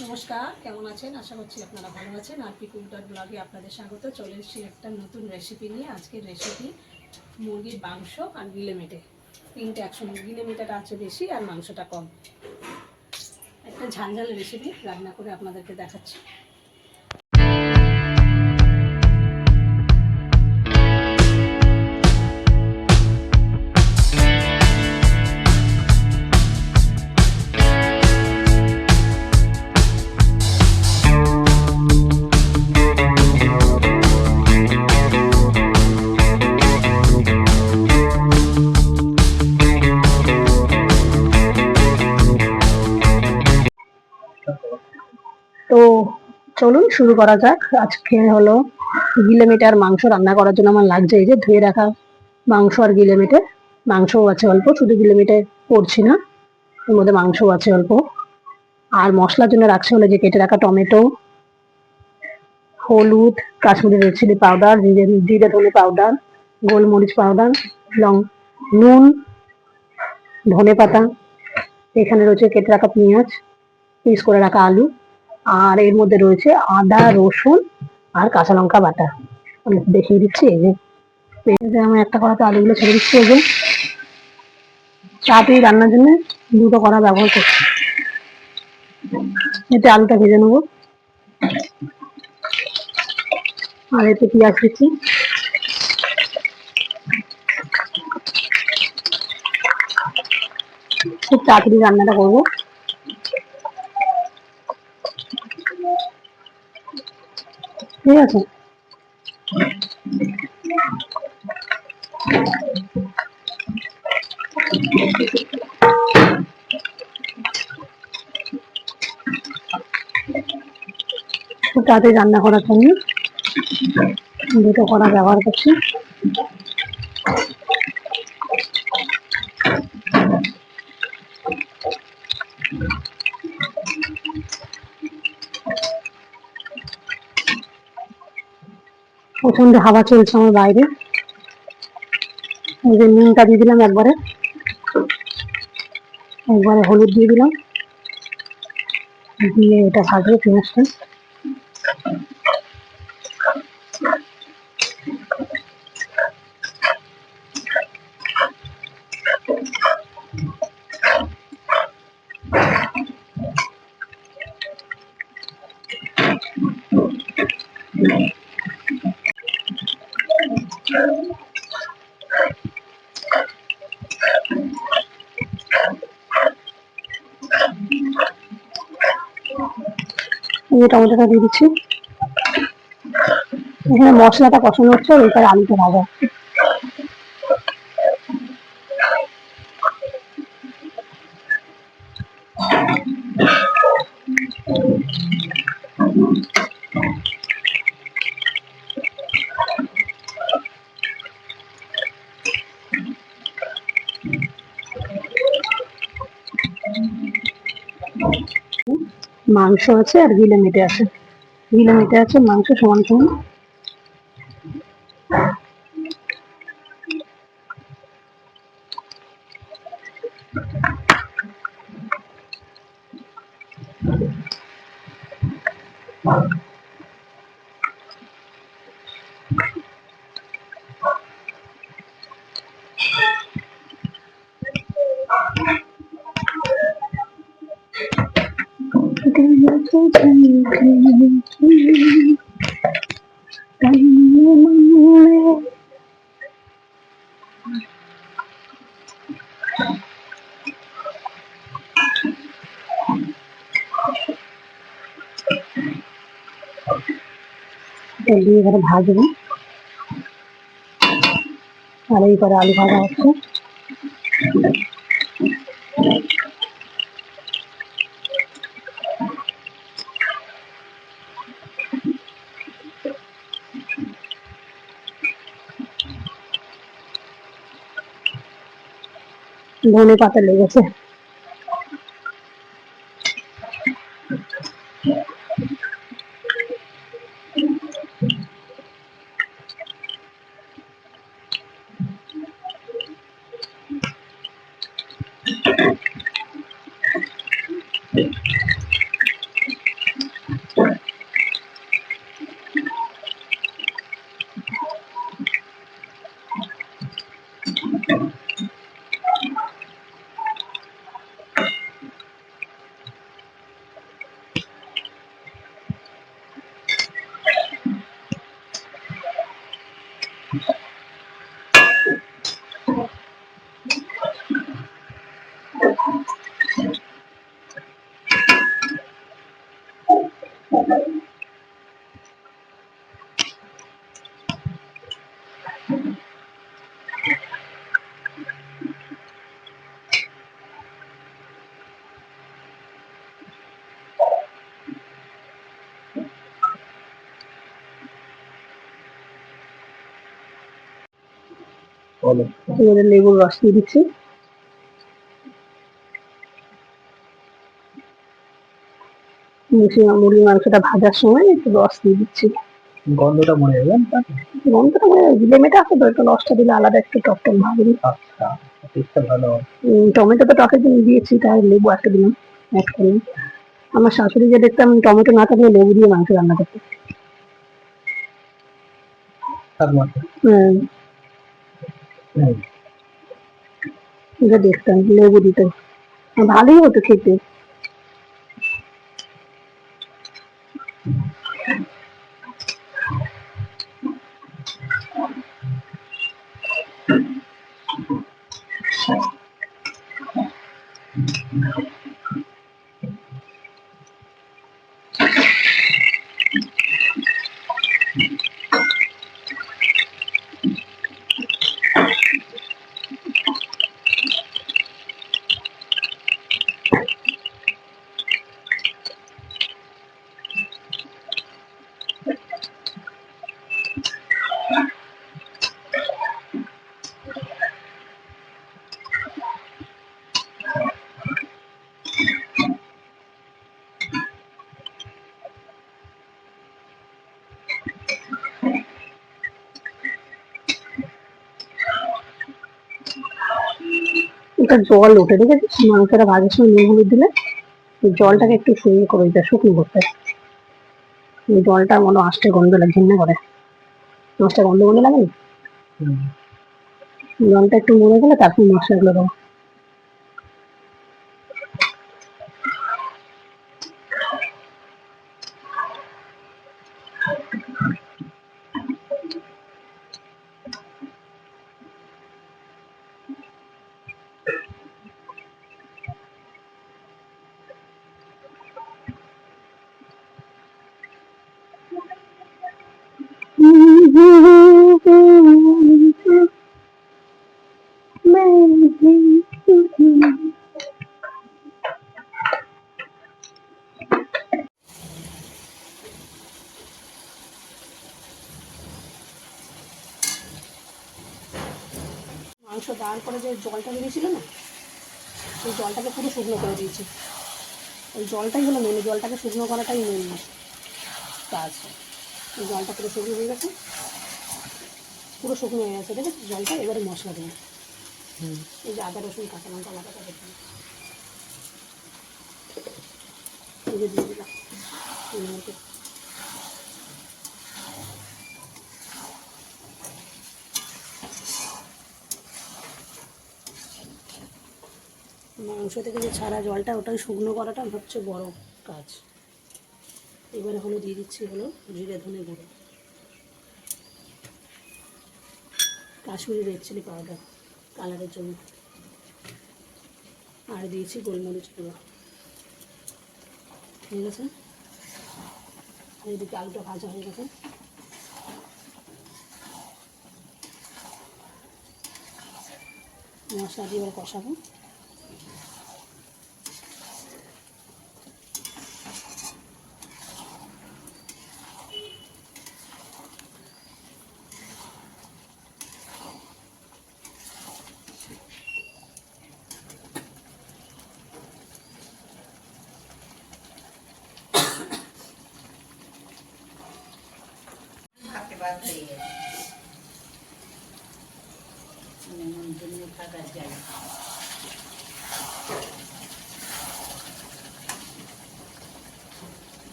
নমস্কার, কেমন আছেন? আশা করছি আপনারা ভালো আছেন। আর পি কুলটার ব্লগে আপনাদের স্বাগত। চলে এসেছি একটা নতুন রেসিপি নিয়ে। আজকের রেসিপি মুরগির মাংস আর গিলেমেটে তিনটে একসঙ্গে। গিলেমেটাটা আছে বেশি আর মাংসটা কম। একটা ঝালঝাল রেসিপি রান্না করে আপনাদেরকে দেখাচ্ছি। চলুন শুরু করা যাক। আজকে হলো গিলেমেটার মাংস রান্না করার জন্য আমার লাগছে এই যে ধুয়ে রাখা মাংস আর গিলে গিলেমেটে মাংসও আছে অল্প, শুধু গিলে গিলেমেটে করছি না। এর মধ্যে মাংসও আছে অল্প। আর মশলার জন্য রাখছে হলো যে কেটে রাখা টমেটো, হলুদ, কাশ্মীরি রেড চিলি পাউডার জিরে জিরে ধনে পাউডার গোলমরিচ পাউডার লং, নুন, ধনে পাতা। এখানে রয়েছে কেটে রাখা পেঁয়াজ, পিস করে রাখা আলু। আর এর মধ্যে রয়েছে আদা, রসুন আর কাঁচা লঙ্কা বাটা। দেখিয়ে দিচ্ছি, এই যে আমি একটা কড়াতে আলুগুলো ছেড়ে দিচ্ছি, এই যে। তাড়াতাড়ি রান্নার জন্য দুটো কড়া ব্যবহার করছি। এতে আলুটা ভেজে নেব। আর এতে পেঁয়াজ দিচ্ছি। খুব তাড়াতাড়ি রান্নাটা করব। ঠিক আছে। তাতে রান্না করার জন্য দুটো করা ব্যবহার করছি। প্রচণ্ড হাওয়া চলছে আমার বাইরে। এই যে নুনটা দিয়ে দিলাম একবারে। একবারে হলুদ দিয়ে দিলাম। দিয়ে এটা ভাজবো পেঁয়াজটা। এই যে টমেটোটা দিয়ে দিচ্ছি। এখানে মশলাটা কষানো হচ্ছে আর এখানে আলুটা ভাজা। মাংস আছে আর গিলে মেটে আছে। গিলে মেটে আছে মাংস সমান সমান। তেল দিয়ে এবারে ভাজবো আর এই করে আলু ভাজা হচ্ছে ধনে পাতা লেগেছে বলো এবারে লেবুর রস দিয়ে দিচ্ছি। মুরগি মাংসটা ভাজার সময় একটু রস দিয়ে দিচ্ছি। গন্ধটা মনে যাবে গন্ধটা মানে লেমেটা আছে তো একটু রসটা দিলে আলাদা একটু টক টক আচ্ছা ভালো টমেটো তো টকের জন্য দিয়েছি তাই লেবু একটা দিলাম অ্যাড করলাম আমার শাশুড়ি যে দেখতাম টমেটো না থাকলে লেবু দিয়ে মাংস রান্না করতে। হ্যাঁ। এটা দেখতাম লেবু দিত ভালোই হতো খেতে। এটা জল ওঠে ঠিক আছে? মাংসটা ভাজার সময় নুন হলুদ দিলে জলটাকে একটু শুকনো করে দিতে শুকনো করতে। জলটা মনে আষ্টে গন্ধ লাগে ঘৃণা করে। মাছটা গন্ধ গন্ধ লাগে না? জলটা একটু মরে গেলে তারপর মশলাগুলো দেবো। মাংস দাঁড় করে যে জলটা বেরিয়েছিল না সেই জলটাকে পুরো শুকনো করে দিয়েছি। ওই জলটাই হলো মেন জলটাকে শুকনো করাটাই মেন কাজ এই জলটা পুরো শুকনো হয়ে গেছে। পুরো শুকনো হয়ে গেছে ঠিক আছে? জলটা এবারে মশলা দেবো। এই যে আদা রসুন কাঁচা লঙ্কা বাটাটা দেবো এই যে দিয়ে দিলাম। মাংস থেকে যে ছাড়া জলটা, ওটাই শুকনো করাটা হচ্ছে বড় কাজ। এবারে হলো দিয়ে দিচ্ছি হলো জিরে ধনে গুঁড়ো। কাশ্মীরি রেড চিলি পাউডার, কালারের জন্য। আর দিয়েছি গোলমরিচ গুঁড়ো। ঠিক আছে এদিকে আলুটা ভাজা হয়ে গেছে। মশলা দিয়ে এবার কষাবো। এমন জন্য থাকার জায়গা।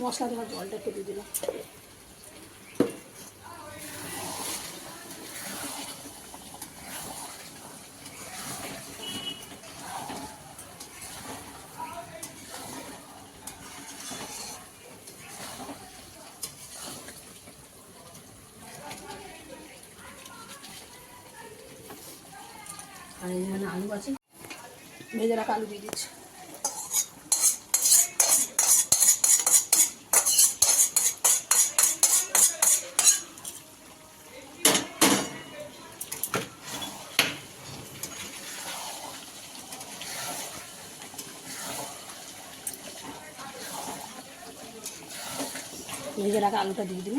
মশলা দেওয়ার জলটা একটু দিলাম আর এখানে আলু আছে। ভেজে রাখা আলু দিয়ে দিচ্ছি। ভেজে রাখা আলুটা দিয়ে দিন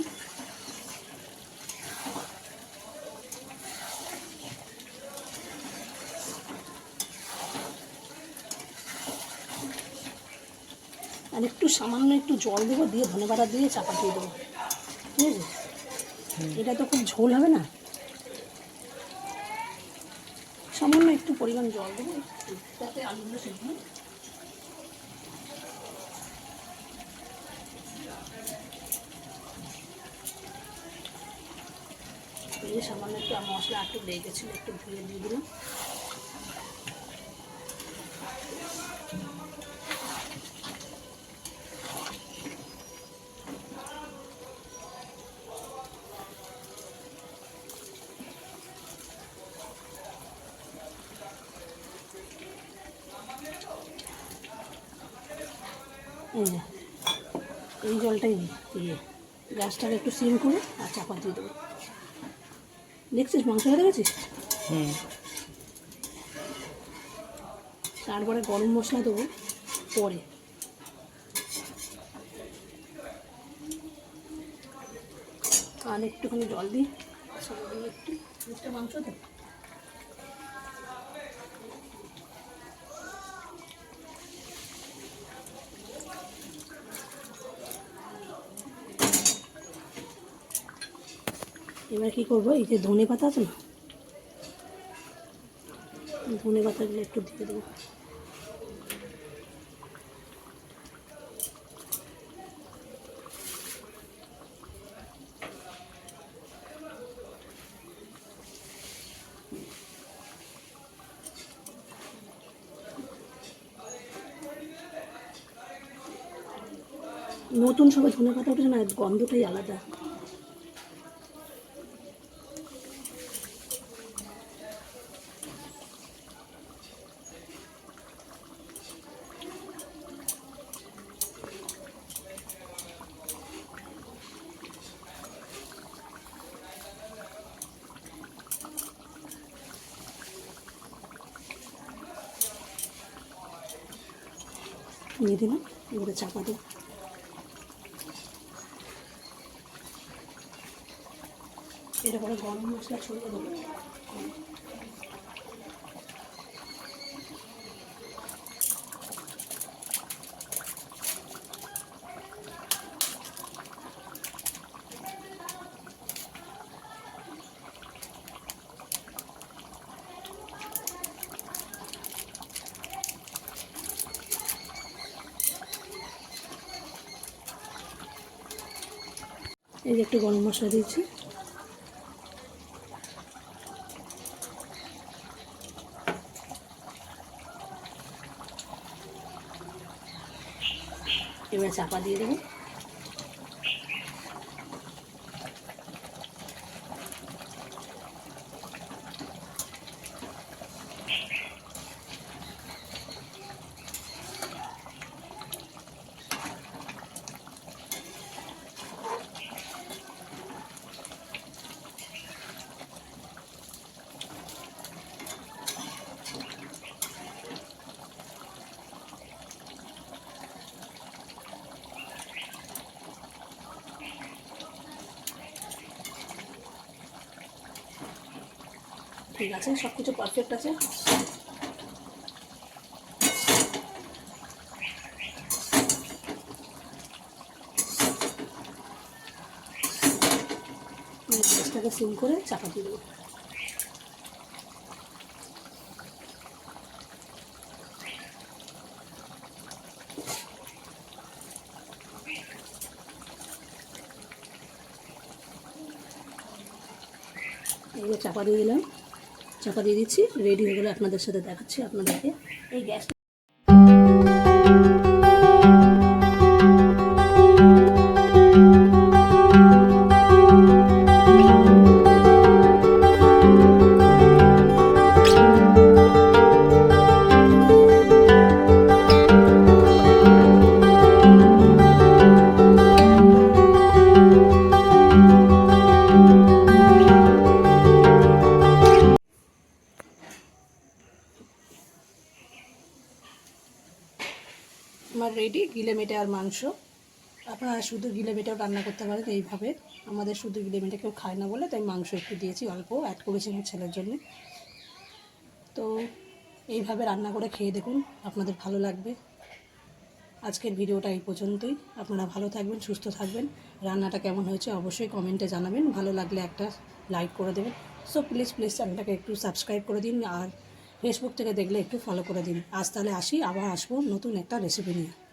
আর একটু সামান্য একটু জল দেবো, দিয়ে ধনে পাতা দিয়ে চাপা দিয়ে দেবো। ঠিক আছে এটা তো খুব ঝোল হবে না? সামান্য একটু পরিমাণ জল দেবো তাতে আলুগুলো হয়। সামান্য একটু মশলা একটু লেগে গেছিল, একটু ধুয়ে দিয়ে দিলাম। জলটাই দিয়ে গ্যাসটাকে একটু সিম করে আর চাপা দিয়ে দেবো। দেখছিস মাংস হয়ে গেছিস? হুম। তারপরে গরম মশলা দেবো পরে। আর একটুখানি জল দিই। একটু মাংস তো এবার কি করব? এই যে ধনে পাতা আছে না? ধনে পাতাগুলো একটু দিয়ে দেবো। নতুন সবাই ধনে পাতা উঠেছে না গন্ধটাই আলাদা। দিয়ে দিলাম এবারে চাপা দিই এটা পরে গরম মশলা ছড়িয়ে দেবো। একটু গরম মশলা দিয়েছি এবার চাপা দিয়ে দেবো। ঠিক আছে সব কিছু পারফেক্ট আছে গ্যাসটাকে সিম করে চাপা দিয়ে দেবো। চাপা দিয়ে দিলাম। চাপা দিয়ে দিচ্ছি। রেডি হয়ে গেলে আপনাদের সাথে দেখাচ্ছি আপনাদেরকে। এই গ্যাস শুধু গিলে মেটেও রান্না করতে পারেন এইভাবে। আমাদের শুধু গিলে মেটে কেউ খায় না বলে, তাই মাংস একটু দিয়েছি অল্প অ্যাড করেছি আমার ছেলের জন্য। তো এইভাবে রান্না করে খেয়ে দেখুন, আপনাদের ভালো লাগবে। আজকের ভিডিওটা এই পর্যন্তই। আপনারা ভালো থাকবেন, সুস্থ থাকবেন। রান্নাটা কেমন হয়েছে অবশ্যই কমেন্টে জানাবেন। ভালো লাগলে একটা লাইক করে দেবেন। সো প্লিজ প্লিজ চ্যানেলটাকে একটু সাবস্ক্রাইব করে দিন আর ফেসবুক থেকে দেখলে একটু ফলো করে দিন। আজ তাহলে আসি, আবার আসব নতুন একটা রেসিপি নিয়ে।